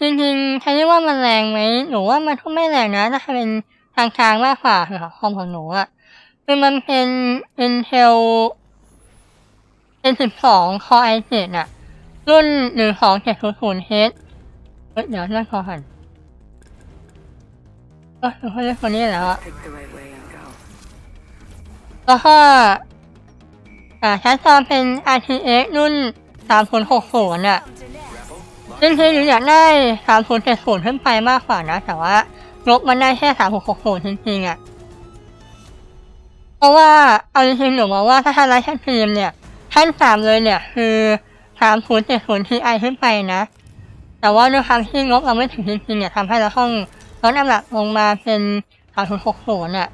จริงๆใช้เรียกว่ามันแรงไหมหนูว่ามันก็ไม่แรงนะน่าจะเป็นทางกลางมากกว่าสำหรับคอมของหนูอะคือมันเป็น Intel N12 Core i7 อะรุ่น 12700H เฮ้ยเดี๋ยวนั่นคอหันเออเขาเรียกคนนี้แล้วอะแล้วก็อ่าใช้จอมเป็น RTX รุ่น3060อะ จริงๆหนูอยากได้3070ขึ้นไปมากกว่านะ แต่ว่างบมันได้แค่3060จริงๆอะ เพราะว่าเอาจริงๆหนูมองว่าถ้าทำไลฟ์แค่ทีมเนี่ยขั้นสามเลยเนี่ย คือ3070 Ti ขึ้นไปนะ แต่ว่าด้วยความที่งบเราไม่ถึงจริงๆเนี่ยทำให้เราต้องลดน้ำหนักลงมาเป็น3060อะ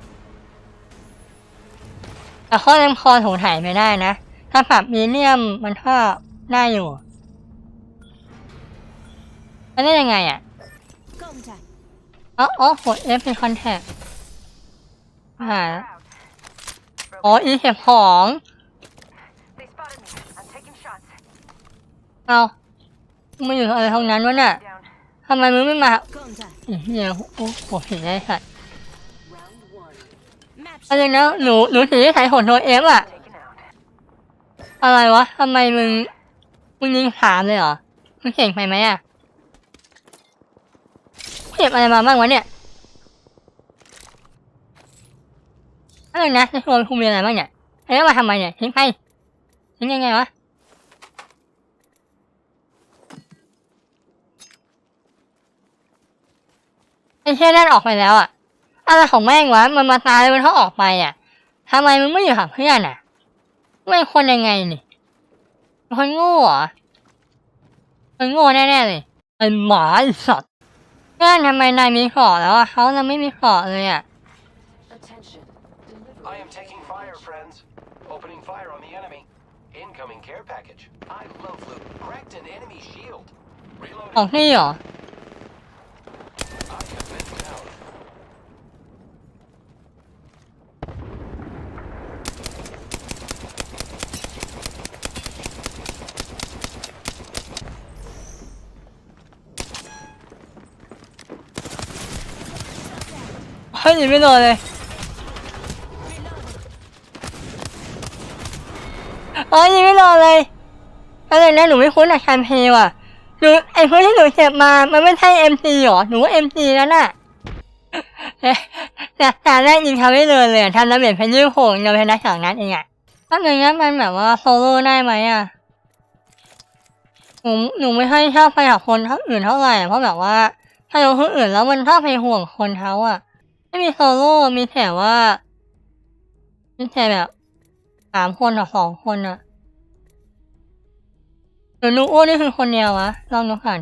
แต่ข้อเล่มคอถูถ่ายไม่ได้นะ ถ้าปรับมีเนียมมันก็ได้อยู่ มันได้ยังไงอะอ๋ออ๋อกด F เป็นคอนแทคหาอ๋ออีเก็บของเอามึงมาอยู่อะไรห้องนั้นวะเนี่ยทำไมมึงไม่มาเหี้ยโอ้โหเห็นได้สัตว์อะไรนะหนูหนูถือที่ถ่ายผลโทรเอฟอะอะไรวะทำไมมึงมึงยิงถามเลยเหรอมึงเก่งไปไหมอะ ก็บอะไรมาบ้างวะเนี่ยอะไรนะในตัวคุณมีอะไรบ้างเนี่ยไอ้นี่มาทำไมเนี่ยทิ้งไปทิ้งยังไงวะไอ้เช่นั่นออกไปแล้วอะอะไรของแม่งวะมันมาตายมันเขาออกไปอะทำไมมึงไม่อยู่กับเพื่อนอะไม่คนยังไงนี่คนโง่เหรอคนโง่แน่ๆเลยไอ้หมาไอ้สัตว์ พื่อนทำไมนายมีเกราะแล้วอะเขาจะไม่มีเกราะเลยอะ Attention. I am taking fire, friends. Opening fire on the enemy. Incoming care package. I love loot. Cracked an enemy shield. ออก Reloading. นี่เหรอ I have been down. เฮ้ยยิงไม่โดนเลยเอ้ยยิงไม่โดนเลยอะไรนะหนูไม่คุ้นอะแคมเพลว่ะหนูไอ้เพื่อนที่หนูเก็บมา มันไม่ใช่เอ็มซีหรอ หนูว่าเอ็มซีแล้วน่ะแต่แต่แรกยิงเขาไม่เลยเลยทำระเบิดเพนยี่โหงเดียวเพนนัดสองนัดเองอะถ้าอย่างนั้นมันแบบว่าโซโล่ได้ไหมอะหนูหนูไม่ค่อยชอบไปกับคนเขาอื่นเท่าไหร่เพราะแบบว่าถ้าเราคนอื่นแล้วมันชอบไปห่วงคนเขาอะ ไม่มีโซโล่มีแต่ว่า มีแต่แบบสามคนกับสองคนอะหรือนูโอ้นี่คือคนเดียววะลองดูก่อน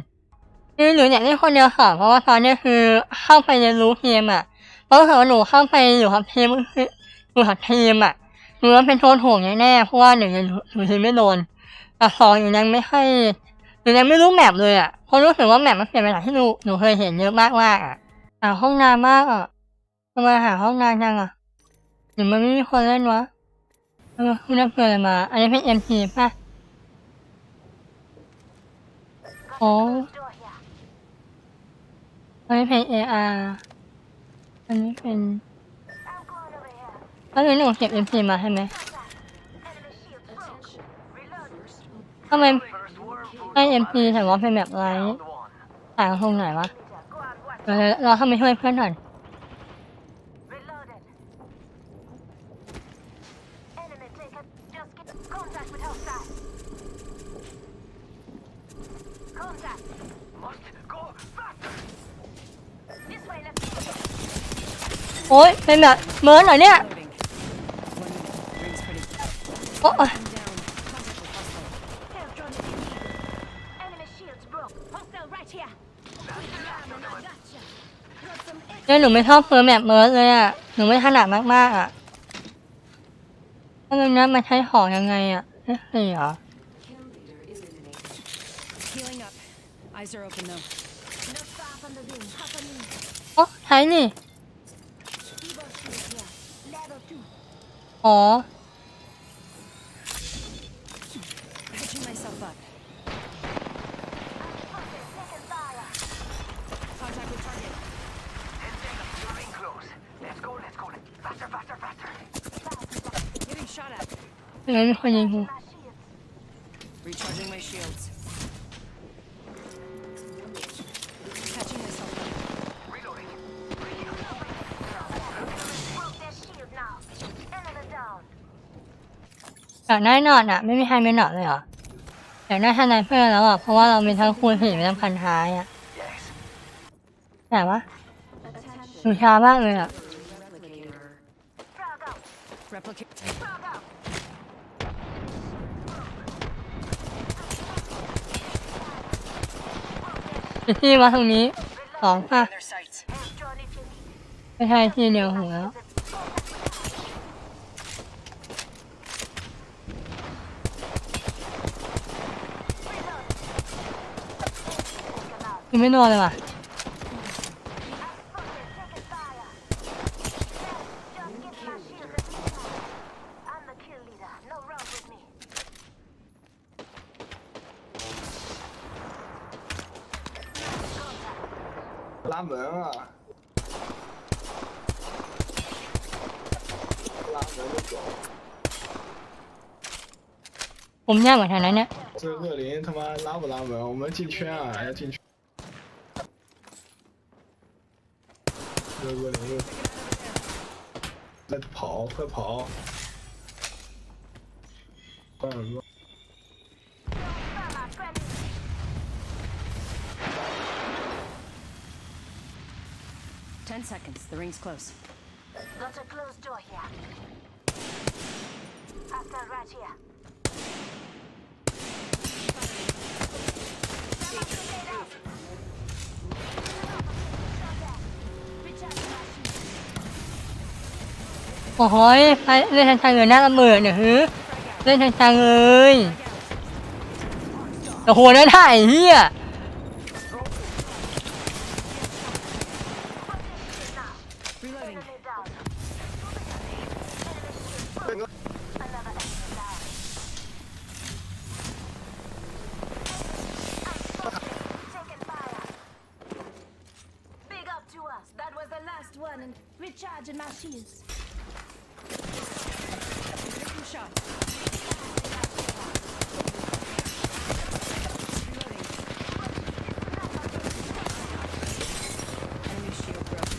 คือหนูอยากได้คนเดียวค่ะ เพราะว่าตอนนี้คือเข้าไปเรียนรู้เกมอะเพราะถ้าว่าหนูเข้าไปอยู่กับทีมคืออยู่กับทีมอะหนูว่าเป็นโทนห่วงแน่ๆเพราะว่าหนึ่งหนูทีมไม่โดนแต่สองหนูยังไม่ค่อยหนูยังไม่รู้แมปเลยอะเพราะรู้สึกว่าแมปมันเปลี่ยนไปจากที่หนูหนูเคยเห็นเยอะมากๆอะหาห้องน้ำมากอะ ทำไมหาห้องนานจังอะหรือมันไม่มีคนเล่นวะเออคุณนักเกิดอะไรมา อันนี้เป็นเอ็มพีป่ะ Got Oh. the closed door here. อันนี้เป็นเออาร์อันนี้เป็น I'm going over here. แล้หนูเก็บเอ็มพีมาใช่ไหมทำไมไม่เอ็มพีแต่ว่าเป็นแบบไรต่างตรงไหนวะเราเข้าไปช่วยเพื่อนก่อน โอ้ยเป็นแบบเมิร์นเหรอเนี่ยโอ้ยเนี่ยหนูไม่ชอบเฟอร์มแบบเมิร์สเลยอะ หนูไม่ถนัดมากๆอะถ้าเป็นนั้นมาใช้ของยังไงอะเฮ้ยเหรอ Eyes are open though. Myself up. Contact with target. Let's go, let's go. Faster, faster, faster. Getting shot at. อยากได้หนอดอะ ไม่มีใครเป็นหนอดเลยเหรออยากได้ทนายเพื่อนแล้วอะเพราะว่าเรามีทั้งคูณสี่มีทั้งพันท้ายอะแต่ว่าหนูช้ามากเลยอะที่มาตรงนี้สองค่ะไม่ใช่ที่เดียวหัวแล้ว 你没弄完的吧？拉门啊。我们家晚上来呢。这恶灵他妈拉不拉门，我们进圈啊，要进圈。 เพื่อผอเพื่อผอก็10 seconds. The ring's close. Got a closed door here. Hostile right here. Someone grenade. โอ้โหยไปเล่นทางทางเลยหน้าละเมิดเนี่ยฮึเล่นทางทางเลยโอ้โหนั่นถ่ายเฮีย Reloading. Enemy down. Enemy shield broken. Another enemy down. Taking fire. Big up to us. That was the last one. And recharging my shields. Taking shot. Reloading. Enemy shield broken.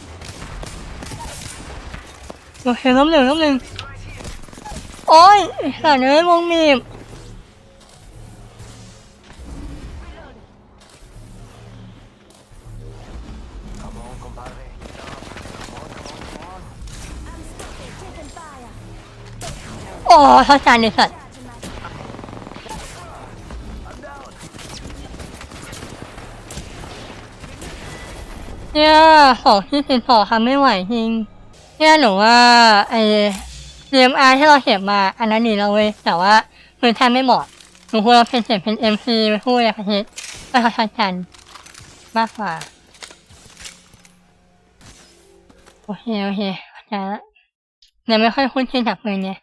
โอเคน้ำหนึ่งน้ำหนึ่งโอ้ยสานเอ้ยวงมีบโอ้เขาสันเลยสัตว์เนี่ยสองที่สิบสองทำไม่ไหวจริง เนี่ยหนูว่าไอเอ็มอาร์ที่เราเก็บมาอันนั้นดีแล้วเว้ยแต่ว่าพื้นแทนไม่เหมาะหนูควรเอาเป็นเสียงเป็นเอ็มซีไปพูดอะไรประเทศไปทัชจันมากกว่า โอเค โอเคเข้าใจละเนี่ยไม่ค่อยคุ้นชินกับปืนเนี่ย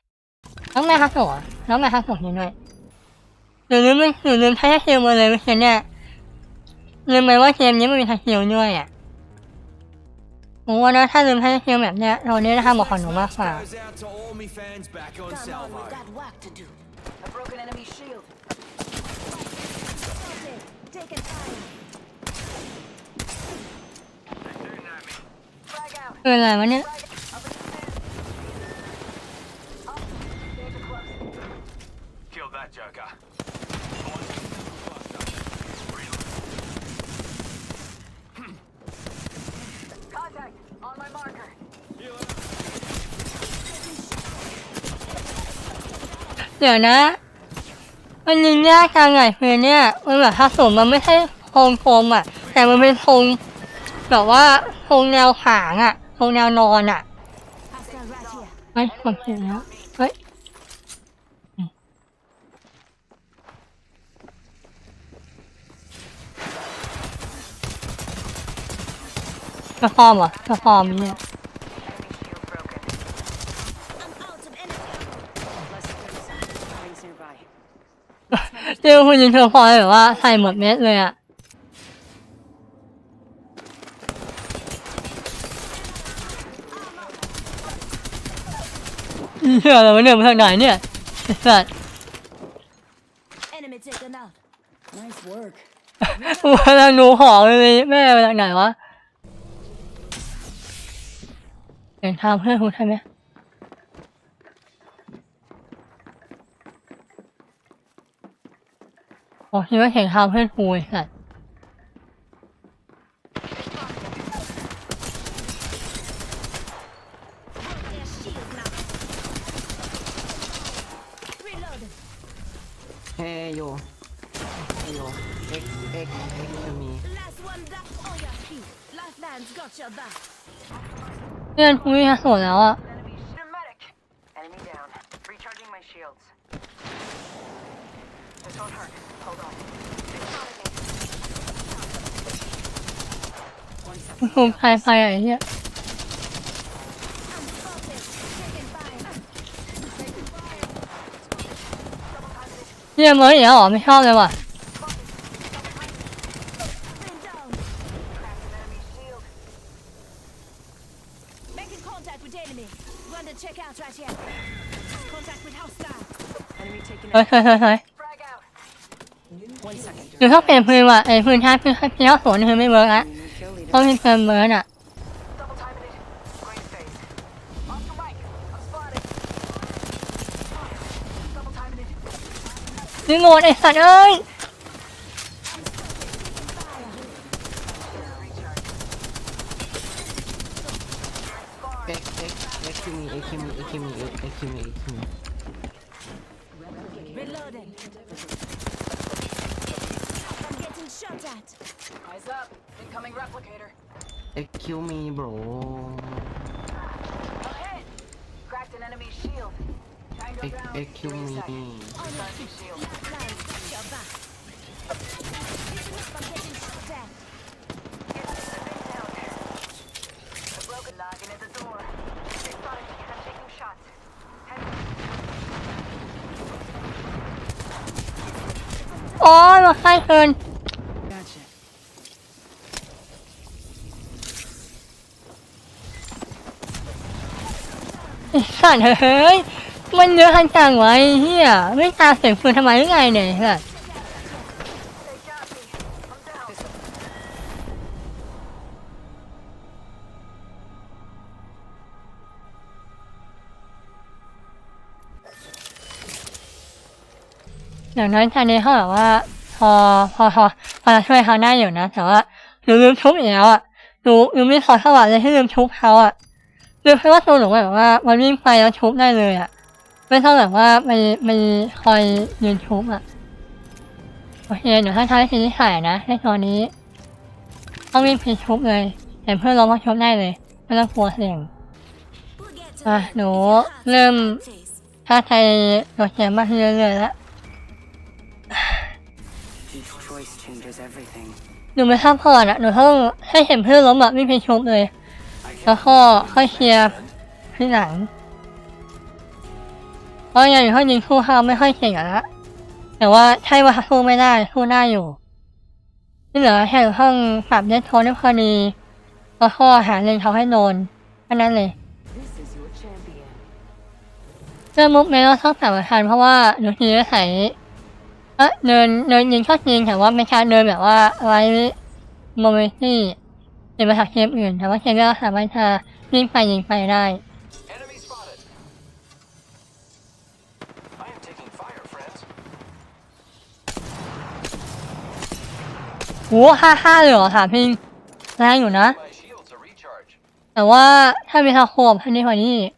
น้องม่ฮักโสะน้องม่ฮักโสะอยู่หน่อยหนูลืมหนูลืมใช้เซลมาเลยเมื่อกี้เนี่ยลืมไปว่าเกมนี้มันมีทัชเซลด้วยอะ ผมว่านะถ้าลืมให้เฮีแบบเนี้ยเราเนี้ยนะคะหมกของหนูมากกว่า เป็นไรวะเนี่ย เดี๋ยวนะ มันยิงยากจังไงเพื่อนเนี่ยมันแบบถ้าสมมันไม่ใช่โครงโคมอะ แต่มันเป็นโครงแบบว่าโครงแนวขางอะโครงแนวนอนอะเฮ้ยผมเห็นแล้วเฮ้ยอืมกระฟอร์มเหรอกระฟอร์มเนี่ย เจอคุณยิงเธอพอยแบบว่าใส่หมดเม็ดเลยอะเหี้ยอะไรวะเนี่ยมาทางไหนเนี่ยไอ้สัตว์ Enemy taken out. Nice work. กูกำลังดูของเลยแม่มาจากไหนวะเห็นทางเพื่อนคุณใช่ไหม โอ้คิดว่าเห็นทางเพื่อนกูไอ้สัตว์ Broke their shield now. Reloading. เฮ้ยโยเฮ้ยโย X X X จะมี Last one down. Oh yeah, feet. Lifelines got your back. เพื่อนกูมีกระสุนแล้วอะ Enemy medic. Enemy down. Recharging my shields. This won't hurt. Hold on. They spotted me. กูใครไปอะไอ้เหี้ย I'm spotted. Taking fire. เหี้ยเมื่ออีกแล้วเหรอไม่ชอบเลยว่ะ Been down. Cracked an enemy shield. Making contact with enemy. Run the checkout right here. Contact with hostile. Enemy taking เฮ้ยเฮ้ยเฮ้ยเฮ้ย frag out. One second. หรือถ้าเปลี่ยนปืนว่ะไอ้ปืนท้ายปืนพี่ยอดสวนคือไม่เวิร์กละต้องมีปืนเบิร์นอะ Double timing it. Great phase. Off the mic. I'm spotted. Double timing it. นี่โหลดไอ้สัตว์เอ้ย X X X จะมี X จะมี X จะมี X จะมี X จะมี Eyes up. Incoming replicator. X คิวมีโบร Ahead. Cracked an enemy shield. Tango X down. X คิว Three มี seconds. Recharging shield. Lifelines got your back. Picking up, I'm getting shot at. Get this thing down. The broken logging at the door. They spotted me. I'm taking shots. Head โอ้ยมาใกล้เกิน Gotcha. ไอ้ สัตว์เฮ้ย มันเยอะขนาดจังวะไอ้เหี้ยไม่ตาเสียงปืนทำไมหรือไงเนี่ยไอ้สัตว์อย่างน้อยตอนนี้เขาแบบว่า พอพอพอพอเราช่วยเขาได้อยู่นะ แต่ว่าหนูลืมทุบอีกแล้วอะหนูหนูไม่ขอสวัสดิ์เลยที่ลืมทุบเขาอะ ลืมเพราะว่าตัวหนูแบบว่ามันวิ่งไปแล้วทุบได้เลยอะ ไม่ต้องแบบว่ามันมันคอยยืนทุบอะ โอเคหนูถ้าทำให้ทีที่ถ่ายนะในตอนนี้ต้องวิ่งไปทุบเลยเห็นเพื่อนเรามาทุบได้เลย ไม่ต้องกลัวเสี่ยง We'll get to อะ it หนู if your heart's เริ่ม taste. ถ้าใครโดดเสียงมากขึ้นเรื่อยๆแล้ว Each choice changes everything. หนูไม่ชอบพอดอะหนูต้องให้เห็นเพื่อนล้มแบบไม่เป็นชุบเลย แล้วก็ค่อยเคลียร์ที่หลังเพราะย่างอื่นเขายิงคู่เขาไม่ค่อยเก่งอะละแต่ว่าใช่ว่าสู้ไม่ได้สู้ได้อยู่ ที่เหลือแค่ห้องปรับเน็ตโทนพอดีแล้วก็หาเลนเขาให้โดนแค่นั้นเลยเรื่องมุกเมลต้องปรับมาทันเพราะว่าหนูทีจะใส่เอะเดินเดินยิงชอบยิงแต่ว่าไม่ใช่เดินแบบว่าอะไว้โมเมนตี้ เป็นมาจากเกมอื่นแต่ว่าเกมก็สามารถจะยิงไปยิงไปได้ Enemy spotted. I am taking fire, friends. โหห้าห้าเลยเหรอถามพิงแรงอยู่นะ My shields to recharge. แต่ว่าถ้ามีทาโคมอันนี้กว่านี้ Enemy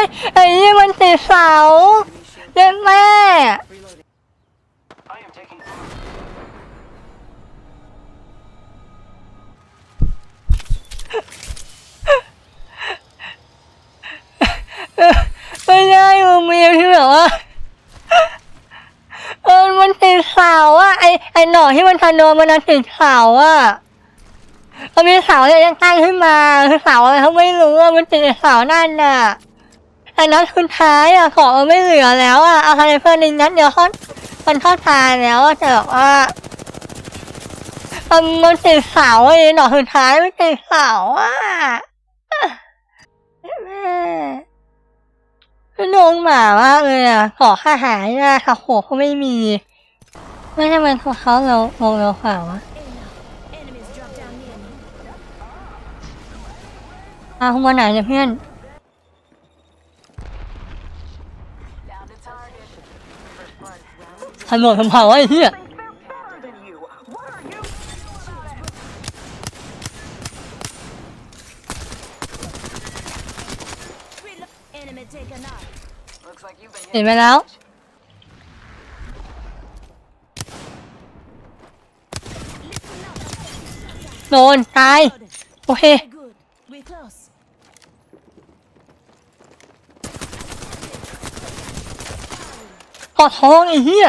ยไอ้นี่มันติดเสาเด็กแม่ ไม่ได้มึงมีที่แบบว่าเออมันติดเสาอะไอไอหน่อที่มันทะนมันนะติดเสาอะมันมีเสาเลยยังตั้งขึ้นมาคือเสาอะไรเขาไม่รู้อะมันติดเสานั่นน่ะ แต่นัดสุดท้ายอะของมันไม่เหลือแล้วอะเอาอะไรเพื่อนอีกนัดเดียวเขามันเข้าตายแล้วอะแต่แบบว่ามันมันติดเสาไอ้หน่อสุดท้ายมันติดเสาอะแม่คือโดนหมามากเลยอะขอค่าหายนะค่ะโหเขาไม่มี ไม่ใช่มันของเขาเราลงเราข่าววะ Hey now. Enemies drop down near me. อ้าววันไหนเนี่ยเพื่อน Down to target. First blood. ทันโดนทำนเาไอ้เหี้ยเห็นไหมแล้วโดนตายโอเคขอท้องไอ้เหี้ย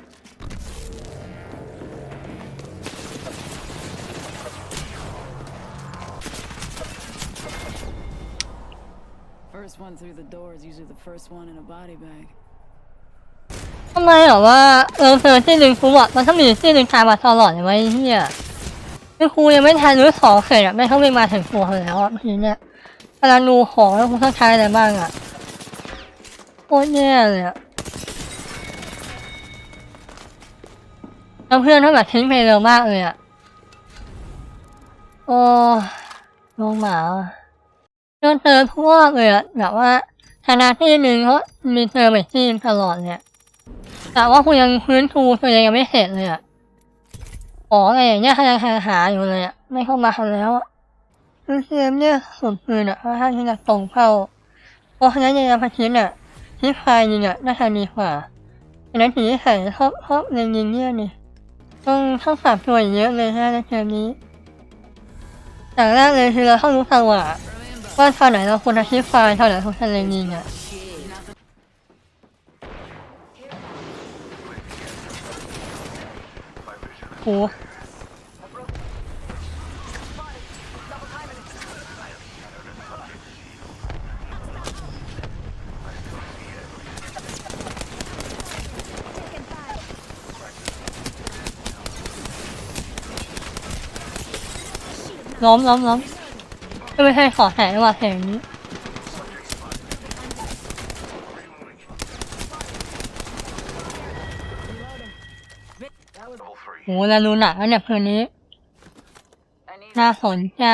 First one through the door is usually the first one in a body bag. ทำไมเหรอว่าเออเจอที่หนึ่งครูบอกมันต้องมีที่หนึ่งทายมาตลอดเลยไวะไอ้เฮียคือครูยังไม่ทันรู้สองเสร็จอะไม่เขาไม่งมาถึงครูแล้วอะทีเนี่ยเวลาดูของแล้วครูต้องใช้อะไรบ้างอะโคตรแย่เลยอะแล้วเพื่อนเขาแบบทิ้งไปเร็วมากเลยอะโอ้ลงหมา อะโดนเจอพวกเลยอะแบบว่าคณะที่หนึ่งเขามีเจอแบบที่ตลอดเนี่ย แต่ว่าคุณยังพื้นทูตัวเองยังไม่เสร็จเลยอะอ๋ออะไรอย่างเงี้ยเขายังหาหาอยู่เลยอะไม่เข้ามาทันแล้วอะคือเกมเนี่ยสมปืนอะค่อนข้างที่จะตรงเข้าเพราะฉะนั้นในพัชินอะที่พายยิงอะน่าจะดีกว่าอันนั้นผีใส่ชอบชอบเล่นยิงเนี่ยนี่ต้องต้องสับตัวเยอะเลยนะในเกมนี้อย่างแรกเลยคือเราต้องรู้จังหวะ ว่าตอนไหนเราควรจะชิปไฟล์ตอนไหนควรจะเล่นยิงอะโอ้ล้มล้มล้ม ไม่ใช่ขอแหนว่าแสงนี้โหแล้วรู้หนักแล้วเนี่ยเพลงนี้ น่าสนใจ